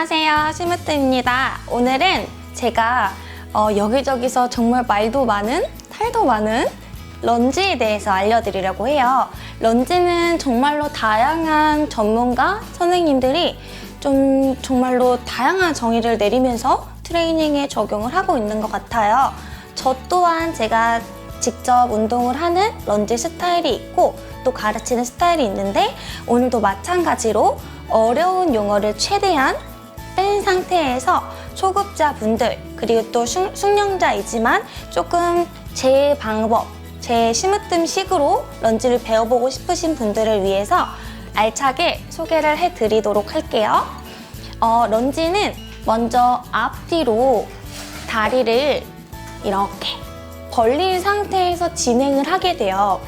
안녕하세요. 시무트입니다. 오늘은 제가 어, 여기저기서 정말 말도 많은, 탈도 많은 런지에 대해서 알려드리려고 해요. 런지는 정말로 다양한 전문가, 선생님들이 좀 정말로 다양한 정의를 내리면서 트레이닝에 적용을 하고 있는 것 같아요. 저 또한 제가 직접 운동을 하는 런지 스타일이 있고 또 가르치는 스타일이 있는데 오늘도 마찬가지로 어려운 용어를 최대한 뺀 상태에서 초급자 분들 그리고 또 숙- 숙련자이지만 조금 제 방법, 제 심으뜸식으로 런지를 배워보고 싶으신 분들을 위해서 알차게 소개를 해드리도록 할게요. 어, 런지는 먼저 앞뒤로 다리를 이렇게 벌린 상태에서 진행을 하게 돼요.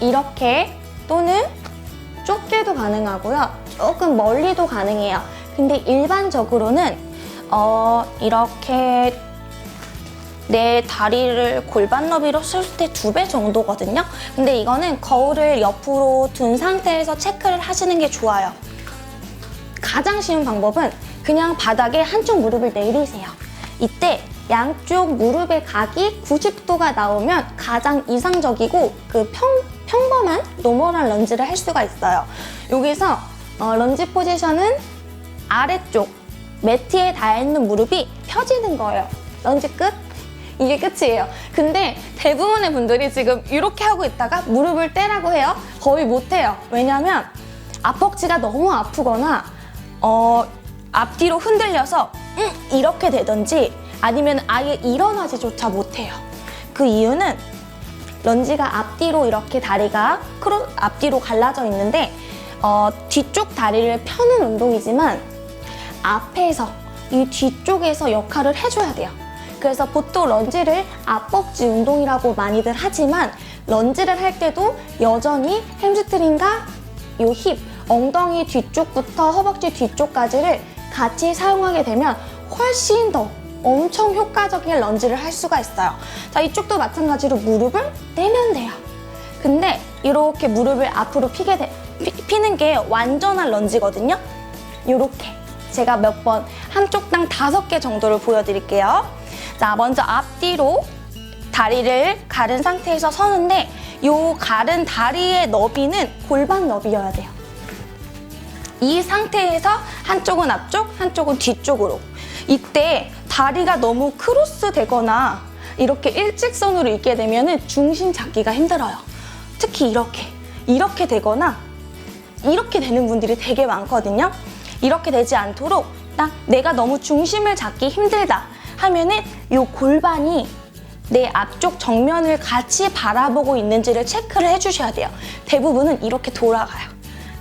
이렇게 또는 좁게도 가능하고요. 조금 멀리도 가능해요. 근데 일반적으로는 어, 이렇게 내 다리를 골반 너비로 쓸 때 두 배 정도거든요. 근데 이거는 거울을 옆으로 둔 상태에서 체크를 하시는 게 좋아요. 가장 쉬운 방법은 그냥 바닥에 한쪽 무릎을 내리세요. 이때 양쪽 무릎의 각이 90도가 나오면 가장 이상적이고 그 평, 평범한 노멀한 런지를 할 수가 있어요. 여기서 어, 런지 포지션은 아래쪽 매트에 닿아있는 무릎이 펴지는 거예요. 런지 끝. 이게 끝이에요. 근데 대부분의 분들이 지금 이렇게 하고 있다가 무릎을 떼라고 해요. 거의 못해요. 왜냐면 앞벅지가 너무 아프거나 어, 앞뒤로 흔들려서 음, 이렇게 되든지 아니면 아예 일어나지조차 못해요. 그 이유는 런지가 앞뒤로 이렇게 다리가 크로 앞뒤로 갈라져 있는데 어, 뒤쪽 다리를 펴는 운동이지만 앞에서 이 뒤쪽에서 역할을 해줘야 돼요. 그래서 보통 런지를 앞벅지 운동이라고 많이들 하지만 런지를 할 때도 여전히 햄스트링과 요 힙, 엉덩이 뒤쪽부터 허벅지 뒤쪽까지를 같이 사용하게 되면 훨씬 더 엄청 효과적인 런지를 할 수가 있어요. 자, 이쪽도 마찬가지로 무릎을 떼면 돼요. 근데 이렇게 무릎을 앞으로 피게 돼, 피, 는게 완전한 런지거든요. 이렇게 제가 몇 번 한쪽당 다섯 개 정도를 보여드릴게요. 자, 먼저 앞뒤로 다리를 가른 상태에서 서는데 이 가른 다리의 너비는 골반 너비여야 돼요. 이 상태에서 한쪽은 앞쪽, 한쪽은 뒤쪽으로. 이때 다리가 너무 크로스 되거나 이렇게 일직선으로 있게 되면 중심 잡기가 힘들어요. 특히 이렇게, 이렇게 되거나 이렇게 되는 분들이 되게 많거든요. 이렇게 되지 않도록 딱 내가 너무 중심을 잡기 힘들다 하면은 이 골반이 내 앞쪽 정면을 같이 바라보고 있는지를 체크를 해주셔야 돼요. 대부분은 이렇게 돌아가요.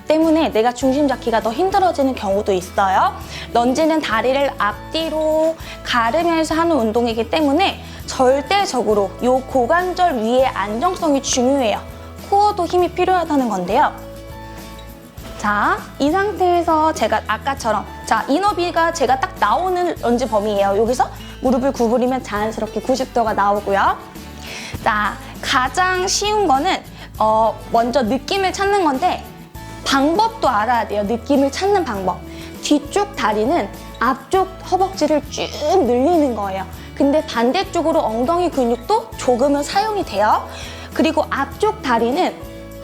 때문에 내가 중심 잡기가 더 힘들어지는 경우도 있어요. 런지는 다리를 앞뒤로 가르면서 하는 운동이기 때문에 절대적으로 이 고관절 위의 안정성이 중요해요. 코어도 힘이 필요하다는 건데요. 자, 이 상태에서 제가 아까처럼 자, 이 너비가 제가 딱 나오는 런지 범위예요. 여기서 무릎을 구부리면 자연스럽게 90도가 나오고요. 자, 가장 쉬운 거는 어, 먼저 느낌을 찾는 건데 방법도 알아야 돼요. 느낌을 찾는 방법. 뒤쪽 다리는 앞쪽 허벅지를 쭉 늘리는 거예요. 근데 반대쪽으로 엉덩이 근육도 조금은 사용이 돼요. 그리고 앞쪽 다리는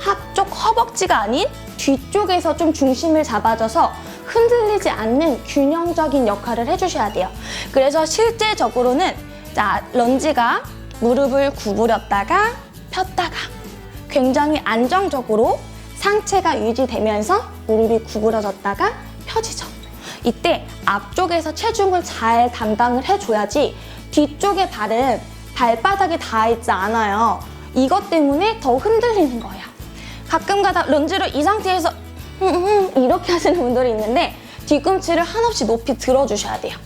앞쪽 허벅지가 아닌 뒤쪽에서 좀 중심을 잡아줘서 흔들리지 않는 균형적인 역할을 해주셔야 돼요. 그래서 실제적으로는 자 런지가 무릎을 구부렸다가 폈다가 굉장히 안정적으로 상체가 유지되면서 무릎이 구부러졌다가 펴지죠. 이때 앞쪽에서 체중을 잘 담당을 해줘야지 뒤쪽의 발은 발바닥에 닿아 있지 않아요. 이것 때문에 더 흔들리는 거예요. 가끔 가다 런지를 이 상태에서 이렇게 하시는 분들이 있는데 뒤꿈치를 한없이 높이 들어주셔야 돼요.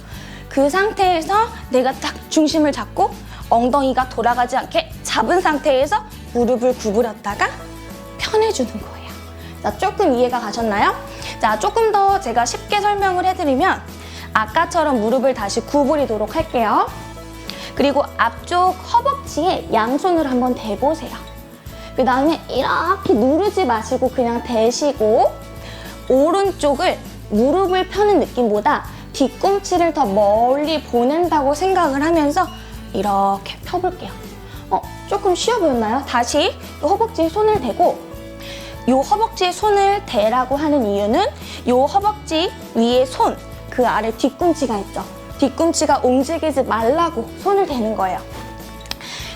그 상태에서 내가 딱 중심을 잡고 엉덩이가 돌아가지 않게 잡은 상태에서 무릎을 구부렸다가 편해주는 거예요. 자, 조금 이해가 가셨나요? 자, 조금 더 제가 쉽게 설명을 해드리면 아까처럼 무릎을 다시 구부리도록 할게요. 그리고 앞쪽 허벅지에 양손을 한번 대보세요. 그 다음에 이렇게 누르지 마시고 그냥 대시고 오른쪽을 무릎을 펴는 느낌보다 뒤꿈치를 더 멀리 보낸다고 생각을 하면서 이렇게 펴볼게요. 어, 조금 쉬워 보였나요? 다시 이 허벅지에 손을 대고 이 허벅지에 손을 대라고 하는 이유는 이 허벅지 위에 손, 그 아래 뒤꿈치가 있죠. 뒤꿈치가 움직이지 말라고 손을 대는 거예요.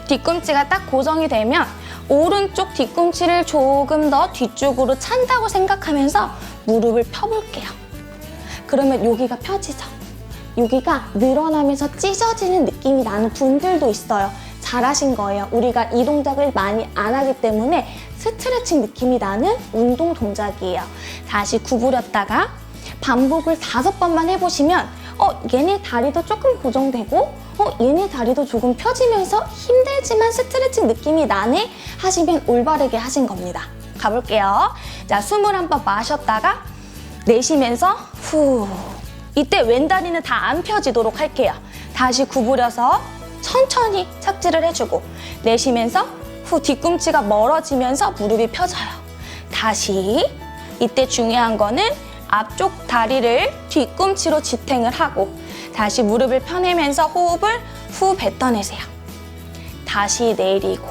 뒤꿈치가 딱 고정이 되면 오른쪽 뒤꿈치를 조금 더 뒤쪽으로 찬다고 생각하면서 무릎을 펴볼게요. 그러면 여기가 펴지죠. 여기가 늘어나면서 찢어지는 느낌이 나는 분들도 있어요. 잘하신 거예요. 우리가 이 동작을 많이 안 하기 때문에 스트레칭 느낌이 나는 운동 동작이에요. 다시 구부렸다가 반복을 다섯 번만 해보시면 어, 얘네 다리도 조금 고정되고 어, 얘네 다리도 조금 펴지면서 힘들지만 스트레칭 느낌이 나네 하시면 올바르게 하신 겁니다. 가볼게요. 자, 숨을 한번 마셨다가 내쉬면서 후. 이때 왼다리는 다 안 펴지도록 할게요. 다시 구부려서 천천히 착지를 해주고 내쉬면서 후 뒤꿈치가 멀어지면서 무릎이 펴져요. 다시 이때 중요한 거는 앞쪽 다리를 뒤꿈치로 지탱을 하고 다시 무릎을 펴내면서 호흡을 후 뱉어내세요. 다시 내리고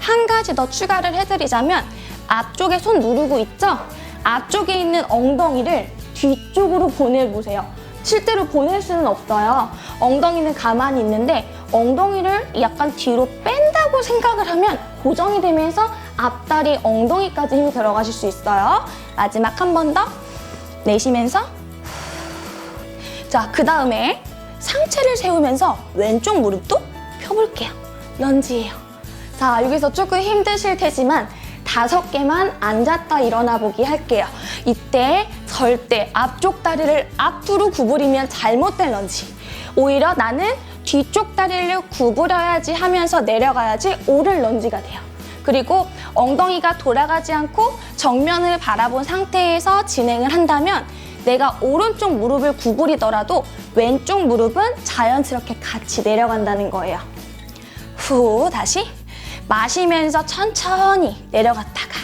한 가지 더 추가를 해드리자면 앞쪽에 손 누르고 있죠? 앞쪽에 있는 엉덩이를 뒤쪽으로 보내보세요. 실제로 보낼 수는 없어요. 엉덩이는 가만히 있는데 엉덩이를 약간 뒤로 뺀다고 생각을 하면 고정이 되면서 앞다리 엉덩이까지 힘이 들어가실 수 있어요. 마지막 한 번 더 내쉬면서 자, 그 다음에 상체를 세우면서 왼쪽 무릎도 펴볼게요. 런지예요. 자, 여기서 조금 힘드실 테지만 다섯 개만 앉았다 일어나 보기 할게요. 이때 절대 앞쪽 다리를 앞으로 구부리면 잘못된 런지. 오히려 나는 뒤쪽 다리를 구부려야지 하면서 내려가야지 오를 런지가 돼요. 그리고 엉덩이가 돌아가지 않고 정면을 바라본 상태에서 진행을 한다면 내가 오른쪽 무릎을 구부리더라도 왼쪽 무릎은 자연스럽게 같이 내려간다는 거예요. 후, 다시 마시면서 천천히 내려갔다가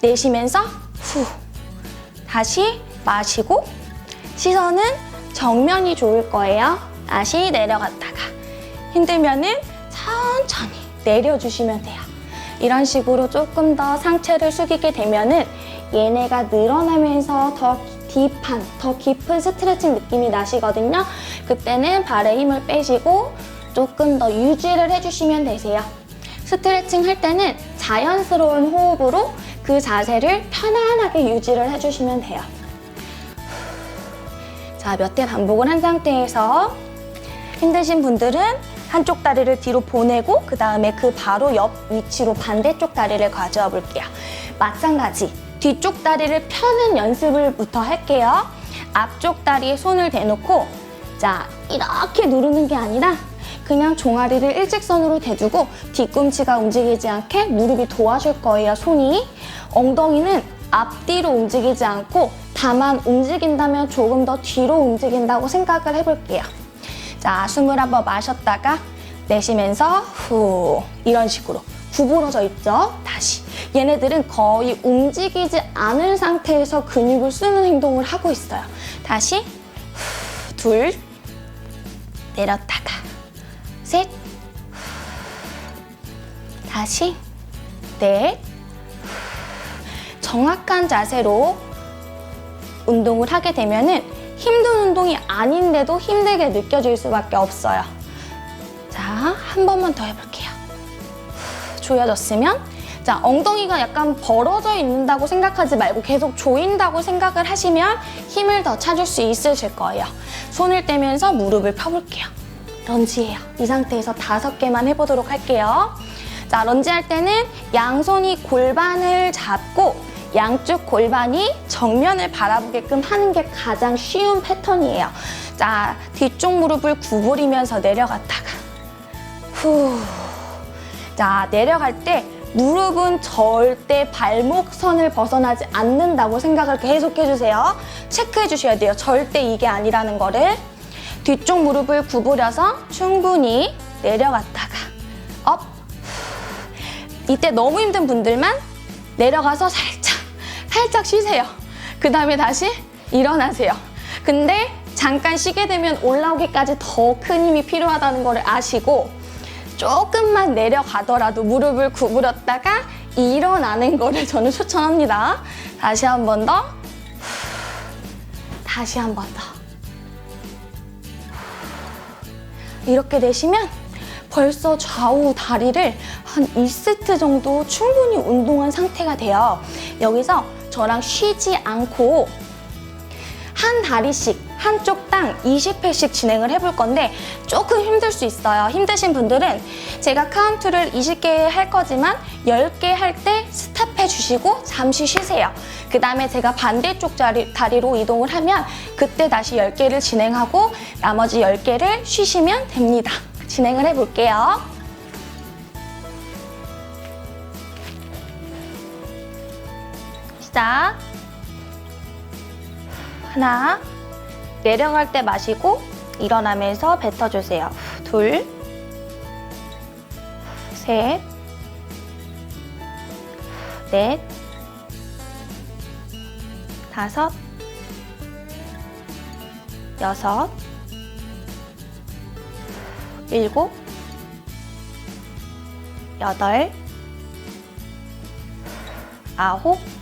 내쉬면서 후. 다시 마시고 시선은 정면이 좋을 거예요. 다시 내려갔다가 힘들면은 천천히 내려주시면 돼요. 이런 식으로 조금 더 상체를 숙이게 되면은 얘네가 늘어나면서 더 딥한, 더 깊은 스트레칭 느낌이 나시거든요. 그때는 발에 힘을 빼시고 조금 더 유지를 해주시면 되세요. 스트레칭 할 때는 자연스러운 호흡으로 그 자세를 편안하게 유지를 해주시면 돼요. 자, 몇 대 반복을 한 상태에서 힘드신 분들은 한쪽 다리를 뒤로 보내고 그 다음에 그 바로 옆 위치로 반대쪽 다리를 가져와 볼게요. 마찬가지 뒤쪽 다리를 펴는 연습을부터 할게요. 앞쪽 다리에 손을 대놓고 자 이렇게 누르는 게 아니라 그냥 종아리를 일직선으로 대주고 뒤꿈치가 움직이지 않게 무릎이 도와줄 거예요, 손이. 엉덩이는 앞뒤로 움직이지 않고 다만 움직인다면 조금 더 뒤로 움직인다고 생각을 해볼게요. 자, 숨을 한번 마셨다가 내쉬면서 후 이런 식으로 구부러져 있죠? 다시. 얘네들은 거의 움직이지 않은 상태에서 근육을 쓰는 행동을 하고 있어요. 다시 후, 둘 내렸다가 셋 다시 넷 정확한 자세로 운동을 하게 되면은 힘든 운동이 아닌데도 힘들게 느껴질 수밖에 없어요. 자, 한 번만 더 해볼게요. 후, 조여졌으면 자, 엉덩이가 약간 벌어져 있는다고 생각하지 말고 계속 조인다고 생각을 하시면 힘을 더 찾을 수 있으실 거예요. 손을 떼면서 무릎을 펴볼게요. 런지예요. 이 상태에서 다섯 개만 해보도록 할게요. 자, 런지 할 때는 양손이 골반을 잡고 양쪽 골반이 정면을 바라보게끔 하는 게 가장 쉬운 패턴이에요. 자, 뒤쪽 무릎을 구부리면서 내려갔다가 후. 자, 내려갈 때 무릎은 절대 발목선을 벗어나지 않는다고 생각을 계속 해주세요. 체크해 주셔야 돼요. 절대 이게 아니라는 거를. 뒤쪽 무릎을 구부려서 충분히 내려갔다가 업. 이때 너무 힘든 분들만 내려가서 살짝, 살짝 쉬세요. 그 다음에 다시 일어나세요. 근데 잠깐 쉬게 되면 올라오기까지 더 큰 힘이 필요하다는 걸 아시고 조금만 내려가더라도 무릎을 구부렸다가 일어나는 거를 저는 추천합니다. 다시 한 번 더. 다시 한 번 더. 이렇게 되시면 벌써 좌우 다리를 한 2세트 정도 충분히 운동한 상태가 돼요. 여기서 저랑 쉬지 않고 한 다리씩 한쪽당 20회씩 진행을 해볼 건데 조금 힘들 수 있어요. 힘드신 분들은 제가 카운트를 20개 할 거지만 10개 할 때 스탑해 주시고 잠시 쉬세요. 그 다음에 제가 반대쪽 다리로 이동을 하면 그때 다시 10개를 진행하고 나머지 10개를 쉬시면 됩니다. 진행을 해볼게요. 시작. 하나. 내려갈 때 마시고 일어나면서 뱉어주세요. 둘. 셋. 넷. 다섯. 여섯. 일곱. 여덟. 아홉.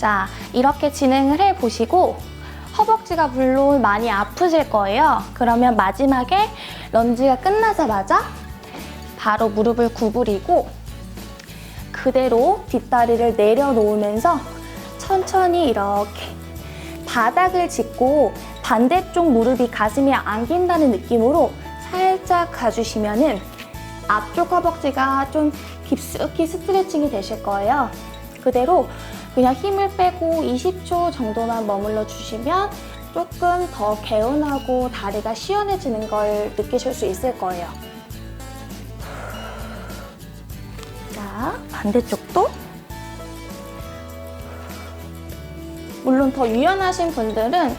자, 이렇게 진행을 해 보시고 허벅지가 물론 많이 아프실 거예요. 그러면 마지막에 런지가 끝나자마자 바로 무릎을 구부리고 그대로 뒷다리를 내려놓으면서 천천히 이렇게 바닥을 짚고 반대쪽 무릎이 가슴에 안긴다는 느낌으로 살짝 가주시면은 앞쪽 허벅지가 좀 깊숙이 스트레칭이 되실 거예요. 그대로 그냥 힘을 빼고 20초 정도만 머물러 주시면 조금 더 개운하고 다리가 시원해지는 걸 느끼실 수 있을 거예요. 자, 반대쪽도. 물론 더 유연하신 분들은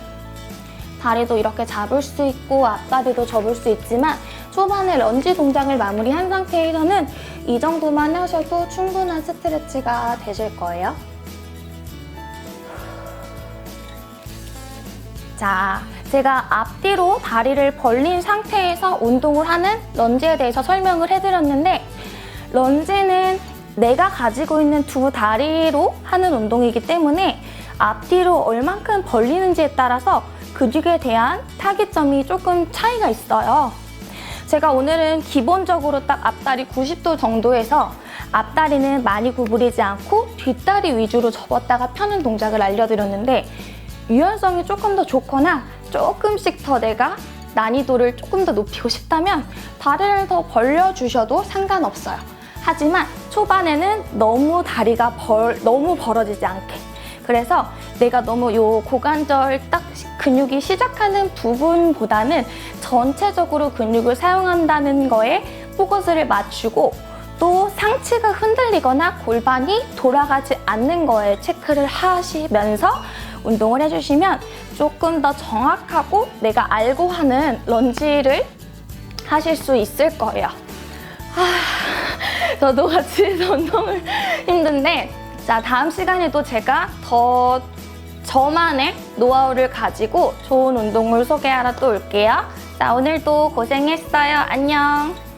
다리도 이렇게 잡을 수 있고 앞다리도 접을 수 있지만 초반에 런지 동작을 마무리한 상태에서는 이 정도만 하셔도 충분한 스트레치가 되실 거예요. 자, 제가 앞뒤로 다리를 벌린 상태에서 운동을 하는 런지에 대해서 설명을 해드렸는데 런지는 내가 가지고 있는 두 다리로 하는 운동이기 때문에 앞뒤로 얼만큼 벌리는지에 따라서 근육에 대한 타깃점이 조금 차이가 있어요. 제가 오늘은 기본적으로 딱 앞다리 90도 정도에서 앞다리는 많이 구부리지 않고 뒷다리 위주로 접었다가 펴는 동작을 알려드렸는데 유연성이 조금 더 좋거나 조금씩 더 내가 난이도를 조금 더 높이고 싶다면 다리를 더 벌려주셔도 상관없어요. 하지만 초반에는 너무 다리가 벌, 너무 벌어지지 않게. 그래서 내가 너무 요 고관절 딱 근육이 시작하는 부분보다는 전체적으로 근육을 사용한다는 거에 포커스를 맞추고 또 상체가 흔들리거나 골반이 돌아가지 않는 거에 체크를 하시면서 운동을 해주시면 조금 더 정확하고 내가 알고 하는 런지를 하실 수 있을 거예요. 아, 저도 같이 운동을 힘든데 자 다음 시간에도 제가 더 저만의 노하우를 가지고 좋은 운동을 소개하러 또 올게요. 자 오늘도 고생했어요. 안녕.